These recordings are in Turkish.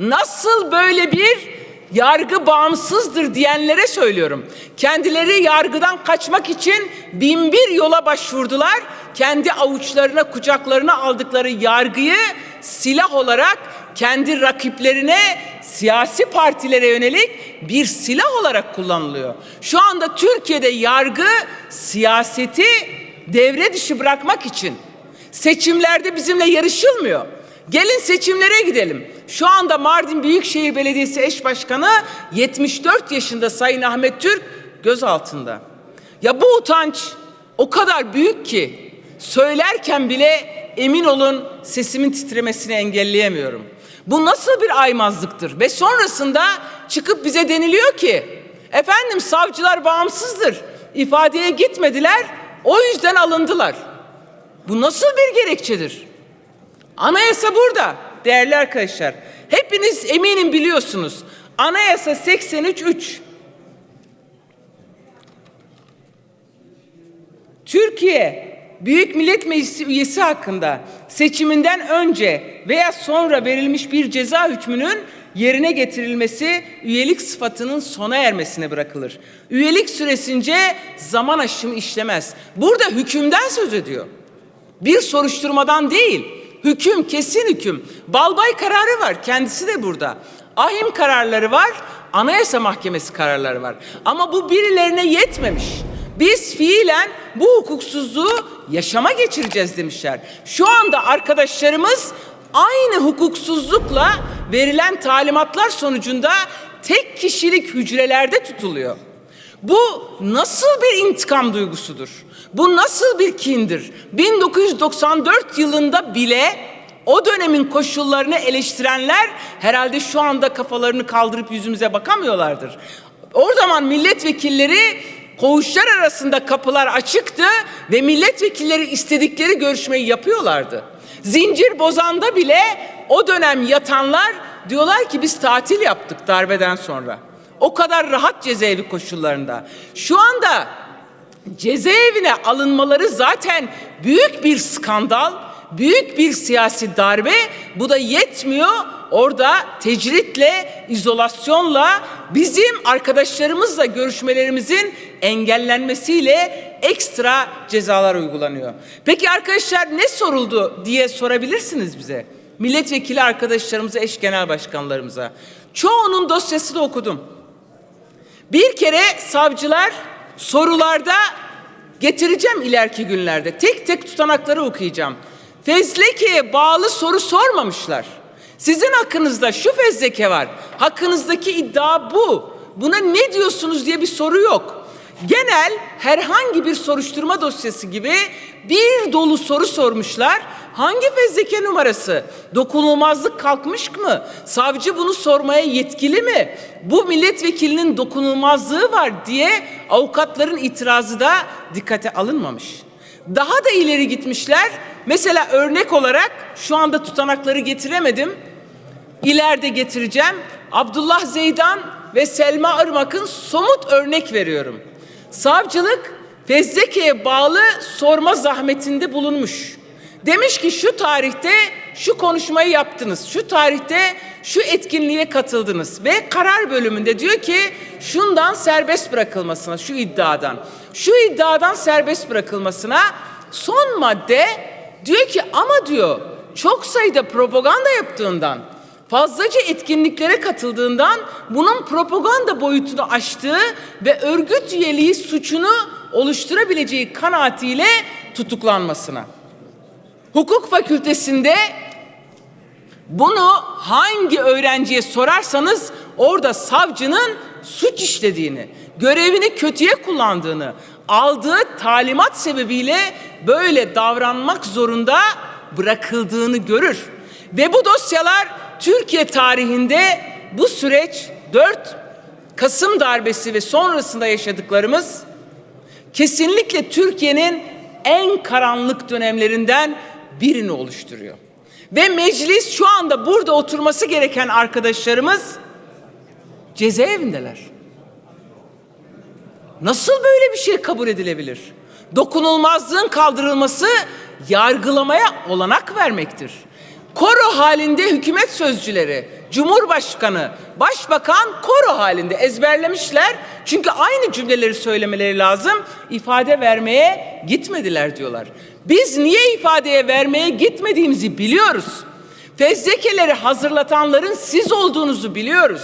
Nasıl böyle bir yargı bağımsızdır diyenlere söylüyorum. Kendileri yargıdan kaçmak için bin bir yola başvurdular. Kendi avuçlarına, kucaklarına aldıkları yargıyı silah olarak kendi rakiplerine, siyasi partilere yönelik bir silah olarak kullanılıyor. Şu anda Türkiye'de yargı siyaseti devre dışı bırakmak için seçimlerde bizimle yarışılmıyor. Gelin seçimlere gidelim. Şu anda Mardin Büyükşehir Belediyesi eş başkanı 74 yaşında Sayın Ahmet Türk gözaltında. Ya bu utanç o kadar büyük ki söylerken bile emin olun sesimin titremesini engelleyemiyorum. Bu nasıl bir aymazlıktır ve sonrasında çıkıp bize deniliyor ki efendim savcılar bağımsızdır. ifadeye gitmediler. O yüzden alındılar. Bu nasıl bir gerekçedir? Anayasa burada değerli arkadaşlar. Hepiniz eminim biliyorsunuz. Anayasa 83.3 Türkiye Büyük Millet Meclisi üyesi hakkında seçiminden önce veya sonra verilmiş bir ceza hükmünün yerine getirilmesi üyelik sıfatının sona ermesine bırakılır. Üyelik süresince zaman aşımı işlemez. Burada hükümden söz ediyor. Bir soruşturmadan değil. Hüküm kesin hüküm. Balbay kararı var. Kendisi de burada. Ahim kararları var. Anayasa Mahkemesi kararları var. Ama bu birilerine yetmemiş. Biz fiilen bu hukuksuzluğu yaşama geçireceğiz demişler. Şu anda arkadaşlarımız aynı hukuksuzlukla verilen talimatlar sonucunda tek kişilik hücrelerde tutuluyor. Bu nasıl bir intikam duygusudur? Bu nasıl bir kindir? 1994 yılında bile o dönemin koşullarını eleştirenler herhalde şu anda kafalarını kaldırıp yüzümüze bakamıyorlardır. O zaman milletvekilleri koğuşlar arasında kapılar açıktı ve milletvekilleri istedikleri görüşmeyi yapıyorlardı. Zincir bozanda bile o dönem yatanlar diyorlar ki biz tatil yaptık darbeden sonra. O kadar rahat cezaevi koşullarında. Şu anda cezaevine alınmaları zaten büyük bir skandal, büyük bir siyasi darbe. Bu da yetmiyor. Orada tecritle, izolasyonla bizim arkadaşlarımızla görüşmelerimizin engellenmesiyle ekstra cezalar uygulanıyor. Peki arkadaşlar ne soruldu diye sorabilirsiniz bize. Milletvekili arkadaşlarımıza, eş genel başkanlarımıza. Çoğunun dosyasını okudum. Bir kere savcılar sorularda getireceğim ileriki günlerde. Tek tek tutanakları okuyacağım. Fezleke'ye bağlı soru sormamışlar. Sizin hakkınızda şu fezleke var. Hakkınızdaki iddia bu. Buna ne diyorsunuz diye bir soru yok. Genel herhangi bir soruşturma dosyası gibi bir dolu soru sormuşlar. Hangi fezleke numarası? Dokunulmazlık kalkmış mı? Savcı bunu sormaya yetkili mi? Bu milletvekilinin dokunulmazlığı var diye avukatların itirazı da dikkate alınmamış. Daha da ileri gitmişler. Mesela örnek olarak şu anda tutanakları getiremedim. İleride getireceğim. Abdullah Zeydan ve Selma Irmak'ın somut örnek veriyorum. Savcılık fezleke'ye bağlı sorma zahmetinde bulunmuş. Demiş ki şu tarihte şu konuşmayı yaptınız. Şu tarihte şu etkinliğe katıldınız ve karar bölümünde diyor ki şundan serbest bırakılmasına, şu iddiadan. Şu iddiadan serbest bırakılmasına son madde diyor ki ama diyor çok sayıda propaganda yaptığından fazlaca etkinliklere katıldığından bunun propaganda boyutunu aştığı ve örgüt üyeliği suçunu oluşturabileceği kanaatiyle tutuklanmasına. Hukuk fakültesinde bunu hangi öğrenciye sorarsanız orada savcının suç işlediğini, görevini kötüye kullandığını, aldığı talimat sebebiyle böyle davranmak zorunda bırakıldığını görür. Ve bu dosyalar Türkiye tarihinde bu süreç 4 Kasım darbesi ve sonrasında yaşadıklarımız kesinlikle Türkiye'nin en karanlık dönemlerinden birini oluşturuyor. Ve meclis şu anda burada oturması gereken arkadaşlarımız cezaevindeler. Nasıl böyle bir şey kabul edilebilir? Dokunulmazlığın kaldırılması yargılamaya olanak vermektir. Koro halinde hükümet sözcüleri, Cumhurbaşkanı, Başbakan koro halinde ezberlemişler. Çünkü aynı cümleleri söylemeleri lazım. İfade vermeye gitmediler diyorlar. Biz niye ifadeye vermeye gitmediğimizi biliyoruz. Fezlekeleri hazırlatanların siz olduğunuzu biliyoruz.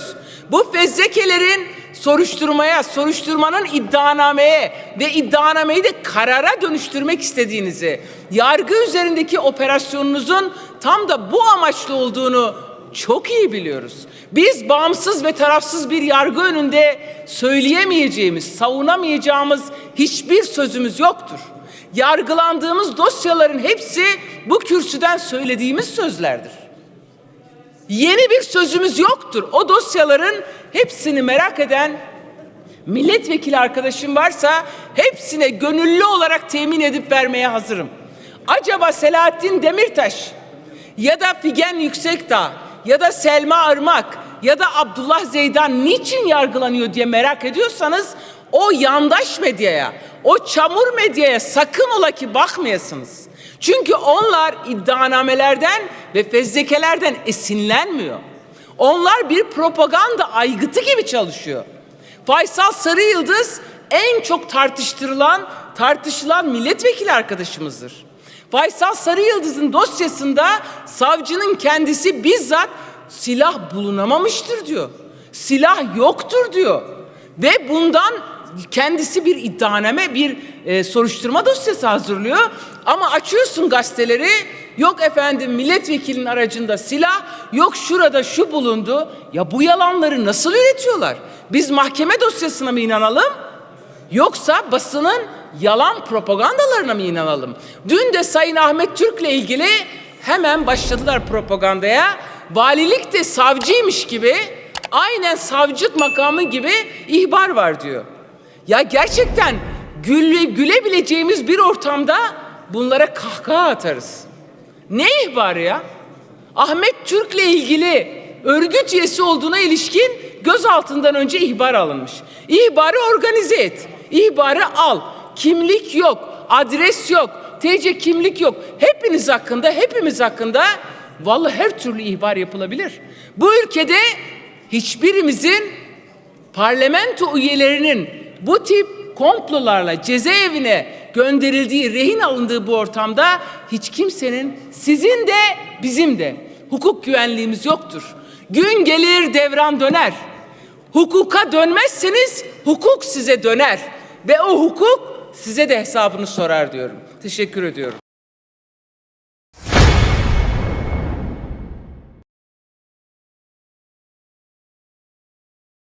Bu fezlekelerin soruşturmaya, soruşturmanın iddianameye ve iddianameyi de karara dönüştürmek istediğinizi, yargı üzerindeki operasyonunuzun tam da bu amaçlı olduğunu çok iyi biliyoruz. Biz bağımsız ve tarafsız bir yargı önünde söyleyemeyeceğimiz, savunamayacağımız hiçbir sözümüz yoktur. Yargılandığımız dosyaların hepsi bu kürsüden söylediğimiz sözlerdir. Yeni bir sözümüz yoktur. O dosyaların hepsini merak eden milletvekili arkadaşım varsa hepsine gönüllü olarak temin edip vermeye hazırım. Acaba Selahattin Demirtaş ya da Figen Yüksekdağ ya da Selma Irmak ya da Abdullah Zeydan niçin yargılanıyor diye merak ediyorsanız o yandaş medyaya, o çamur medyaya sakın ola ki bakmayasınız. Çünkü onlar iddianamelerden ve fezlekelerden esinlenmiyor. Onlar bir propaganda aygıtı gibi çalışıyor. Faysal Sarı Yıldız en çok tartıştırılan, tartışılan milletvekili arkadaşımızdır. Faysal Sarı Yıldız'ın dosyasında savcının kendisi bizzat silah bulunamamıştır diyor. Silah yoktur diyor. Ve bundan kendisi bir iddianame, bir e, soruşturma dosyası hazırlıyor. Ama açıyorsun gazeteleri, yok efendim milletvekilinin aracında silah, yok şurada şu bulundu. Ya bu yalanları nasıl üretiyorlar? Biz mahkeme dosyasına mı inanalım? Yoksa basının yalan propagandalarına mı inanalım? Dün de Sayın Ahmet Türk'le ilgili hemen başladılar propagandaya. Valilik de savcıymış gibi, aynen savcılık makamı gibi ihbar var diyor. Ya gerçekten güle, gülebileceğimiz bir ortamda bunlara kahkaha atarız. Ne ihbarı ya? Ahmet Türk'le ilgili örgüt üyesi olduğuna ilişkin gözaltından önce ihbar alınmış. İhbarı organize et. İhbarı al. Kimlik yok, adres yok, TC kimlik yok. Hepiniz hakkında, hepimiz hakkında vallahi her türlü ihbar yapılabilir. Bu ülkede hiçbirimizin parlamento üyelerinin bu tip komplolarla cezaevine gönderildiği, rehin alındığı bu ortamda hiç kimsenin sizin de bizim de hukuk güvenliğimiz yoktur. Gün gelir devran döner. Hukuka dönmezseniz hukuk size döner ve o hukuk size de hesabını sorar diyorum. Teşekkür ediyorum.